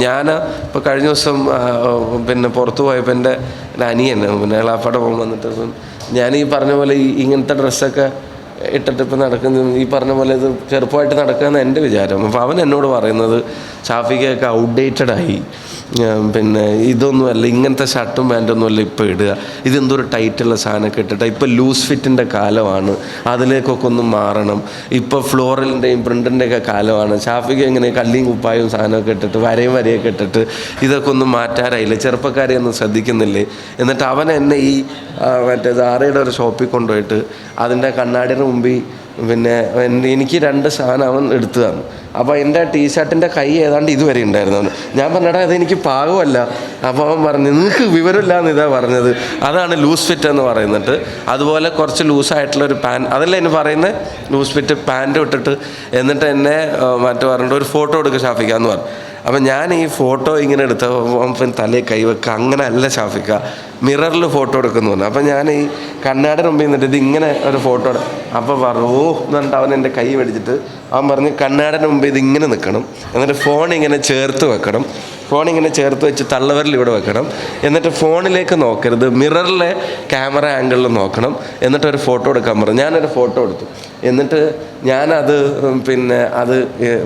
ഞാൻ ഇപ്പോൾ കഴിഞ്ഞ ദിവസം പിന്നെ പുറത്തു പോയപ്പോൾ എന്റെ അനിയൻ പിന്നെ ഇളാപ്പാടെ പോകുമ്പോൾ വന്നിട്ട് ഞാൻ ഈ പറഞ്ഞ പോലെ ഈ ഇങ്ങനത്തെ ഡ്രസ്സൊക്കെ ഇട്ടിട്ട് നടക്കുന്ന. ഈ പറഞ്ഞ പോലെ ഇത് ചെറുപ്പമായിട്ട് നടക്കുകയെന്ന് എന്റെ വിചാരം. അപ്പോൾ അവൻ എന്നോട് പറയുന്നത് ഷാഫിക്കൊക്കെ ഔട്ട്ഡേറ്റഡ് ആയി. പിന്നെ ഇതൊന്നുമല്ല ഇങ്ങനത്തെ ഷർട്ടും പാന്റൊന്നുമല്ല ഇപ്പോൾ ഇടുക. ഇതെന്തൊരു ടൈറ്റുള്ള സാധനമൊക്കെ ഇട്ടിട്ട് ഇപ്പോൾ ലൂസ് ഫിറ്റിന്റെ കാലമാണ്. അതിലേക്കൊക്കെ ഒന്ന് മാറണം. ഇപ്പോൾ ഫ്ലോറലിന്റെയും പ്രിന്റിന്റെയൊക്കെ കാലമാണ്. ഷാഫിക്ക് എങ്ങനെ കല്ലിയും കുപ്പായും സാധനമൊക്കെ ഇട്ടിട്ട് വരയും വരയൊക്കെ ഇട്ടിട്ട് ഇതൊക്കെ ഒന്നും മാറ്റാറായില്ല ചെറുപ്പക്കാരെ ഒന്നും ശ്രദ്ധിക്കുന്നില്ലേ? എന്നിട്ട് അവൻ എന്നെ ഈ മറ്റേ സാറയുടെ ഒരു ഷോപ്പിൽ കൊണ്ടുപോയിട്ട് അതിന്റെ കണ്ണാടിയുടെ മുമ്പിൽ പിന്നെ എനിക്ക് രണ്ട് സാധനം അവൻ എടുത്തു തന്നു അപ്പോൾ എന്റെ ടീഷർട്ടിന്റെ കൈ ഏതാണ്ട് ഇതുവരെ ഉണ്ടായിരുന്നു. ഞാൻ പറഞ്ഞടാ അതെനിക്ക് പാകമല്ല. അപ്പോൾ അവൻ പറഞ്ഞു നിങ്ങൾക്ക് വിവരമില്ല എന്ന് ഇതാ പറഞ്ഞത്. അതാണ് ലൂസ് ഫിറ്റ് എന്ന് പറയുന്നിട്ട് അതുപോലെ കുറച്ച് ലൂസായിട്ടുള്ള ഒരു പാൻ അതല്ല എന്നെ പറയുന്നത് ലൂസ് ഫിറ്റ് പാന്റ് ഇട്ടിട്ട്. എന്നിട്ട് എന്നെ മറ്റു പറഞ്ഞിട്ട് ഒരു ഫോട്ടോ എടുക്കുക ഷാഫിക്കാന്ന് പറഞ്ഞു. അപ്പം ഞാൻ ഈ ഫോട്ടോ ഇങ്ങനെ എടുത്ത തലയിൽ കൈവെക്കുക അങ്ങനെ അല്ല ഷാഫിക്ക. മിററിൽ ഫോട്ടോ എടുക്കുന്നു പറഞ്ഞു. അപ്പം ഞാൻ ഈ കണ്ണാടി മുമ്പിൽ നിന്നിട്ട് ഇത് ഇങ്ങനെ ഒരു ഫോട്ടോ അപ്പോൾ പറഞ്ഞു ഓ എന്ന് പറഞ്ഞിട്ട് അവൻ എന്റെ കൈ മേടിച്ചിട്ട് അവൻ പറഞ്ഞ് കണ്ണാടിന്റെ മുമ്പിൽ ഇത് ഇങ്ങനെ നിൽക്കണം. എന്നിട്ട് ഫോൺ ഇങ്ങനെ ചേർത്ത് വെക്കണം. ഫോൺ ഇങ്ങനെ ചേർത്ത് വെച്ച് തള്ളവരിൽ ഇവിടെ വെക്കണം. എന്നിട്ട് ഫോണിലേക്ക് നോക്കരുത്. മിററിലെ ക്യാമറ ആംഗിളിൽ നോക്കണം. എന്നിട്ട് ഒരു ഫോട്ടോ എടുക്കാൻ പറഞ്ഞു ഞാനൊരു ഫോട്ടോ എടുത്തു. എന്നിട്ട് ഞാനത് പിന്നെ അത്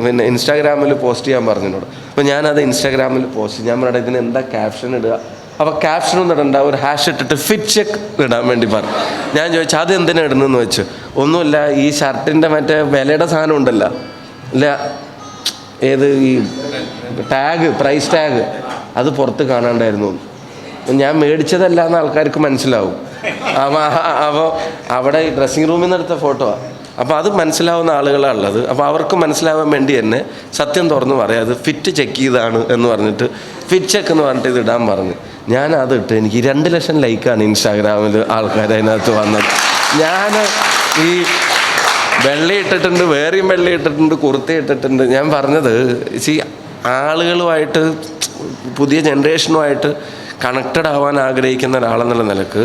പിന്നെ ഇൻസ്റ്റാഗ്രാമിൽ പോസ്റ്റ് ചെയ്യാൻ പറഞ്ഞതിനോട് അപ്പോൾ ഞാനത് ഇൻസ്റ്റാഗ്രാമിൽ പോസ്റ്റ്. ഞാൻ പറഞ്ഞത് ഇതിന് എന്താ ക്യാപ്ഷൻ ഇടുക? അപ്പോൾ ക്യാപ്ഷനൊന്നും ഇടണ്ട. ഒരു ഹാഷ് ഇട്ടിട്ട് ഫിറ്റ് ചെക്ക് ഇടാൻ വേണ്ടി പറഞ്ഞു. ഞാൻ ചോദിച്ചു അത് എന്തിനാണ് ഇടുന്നതെന്ന് വെച്ച്? ഒന്നുമില്ല ഈ ഷർട്ടിന്റെ മറ്റേ വിലയുടെ സാധനം ഉണ്ടല്ലോ. ഇല്ല ഏത് ഈ ടാഗ് പ്രൈസ് ടാഗ് അത് പുറത്ത് കാണാണ്ടായിരുന്നു. ഞാൻ മേടിച്ചതല്ല എന്ന് ആൾക്കാർക്ക് മനസ്സിലാവും. അപ്പോൾ അവിടെ ഡ്രസ്സിങ് റൂമിൽ നിന്ന് എടുത്ത ഫോട്ടോ അപ്പോൾ അത് മനസ്സിലാവുന്ന ആളുകളാണ് ഉള്ളത് അപ്പോൾ അവർക്ക് മനസ്സിലാവാൻ വേണ്ടി തന്നെ സത്യം തുറന്ന് പറയാം അത് ഫിറ്റ് ചെക്ക് ചെയ്താണ് എന്ന് പറഞ്ഞിട്ട് ഫിറ്റ് ചെക്ക് എന്ന് പറഞ്ഞിട്ട് ഇത് ഇടാൻ പറഞ്ഞു. ഞാൻ അത് ഇട്ട് എനിക്ക് രണ്ട് ലക്ഷം ലൈക്കാണ് ഇൻസ്റ്റാഗ്രാമിൽ ആൾക്കാർ അതിനകത്ത് വന്നത്. ഞാൻ ഈ വെള്ള ഇട്ടിട്ടുണ്ട് വേറെയും വെള്ളി ഇട്ടിട്ടുണ്ട് കുർത്തി ഇട്ടിട്ടുണ്ട്. ഞാൻ പറഞ്ഞത് ഈ ആളുകളുമായിട്ട് പുതിയ ജനറേഷനുമായിട്ട് കണക്റ്റഡ് ആവാൻ ആഗ്രഹിക്കുന്ന ഒരാളെന്നുള്ള നിലയ്ക്ക്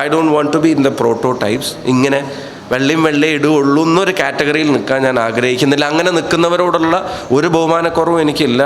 I don't want to be in the prototypes ഇങ്ങനെ വെള്ളയും വെള്ളയും ഇടുകയുള്ളൂ എന്നൊരു കാറ്റഗറിയിൽ നിൽക്കാൻ ഞാൻ ആഗ്രഹിക്കുന്നില്ല. അങ്ങനെ നിൽക്കുന്നവരോടുള്ള ഒരു ബഹുമാനക്കുറവും എനിക്കില്ല.